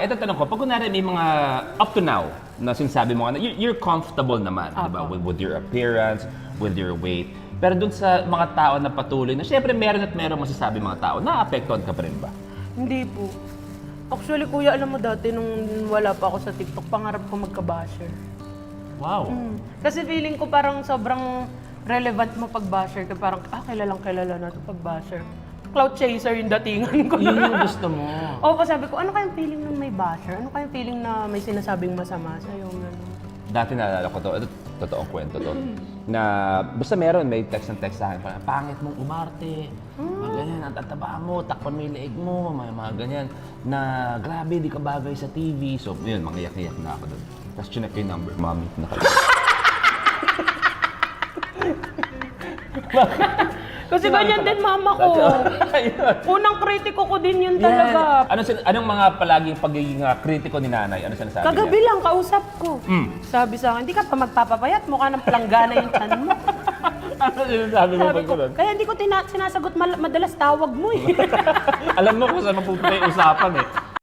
Ito tanong ko, pag kunwari may mga up to now na sinasabi mo, nga na you're, comfortable naman, di ba? With, with your appearance, with your weight. Pero dun sa mga tao na patuloy na, syempre meron at meron masasabi mga tao, naapektuhan ka pa rin ba? Hindi po. Actually, kuya, alam mo dati nung wala pa ako sa TikTok, pangarap ko magka-basher. Wow. Hmm. Kasi feeling ko parang sobrang relevant mo pag basher ka. Parang, ah, kilalang kilala na ito pag basher. Cloud chaser yung datingan ko. Yun yung gusto mo. Opo, sabi ko, ano kayang feeling ng may basher? Ano kayang feeling na may sinasabing masama sa'yo? Ganun. Dati naalala ko to, ito, totoong kwento to, na basta meron, may text ng text sa akin, parang, pangit mong umarte, mga ganyan, ang tataba mo, takpan mo yung leeg mo, mga, mga ganyan, na grabe, di ka bagay sa TV. So, yun, mangiyak-iyak na ako doon. Tapos chinek ko yung number, mami, na kayo. Kasi ganyan din mama ko. Unang kritiko ko din yun talaga. Ano, sin- anong mga palaging pagiging uh, kritiko ni nanay? Ano sinasabi Kagabi niya? lang, kausap ko. Mm. Sabi sa akin, hindi ka pa magpapapayat, mukha ng planggana yung chan mo. ano sinasabi mo Sabi pag ko, ganun? kaya hindi ko tina- sinasagot mal- madalas tawag mo eh. Alam mo kung saan mapupunta yung usapan eh.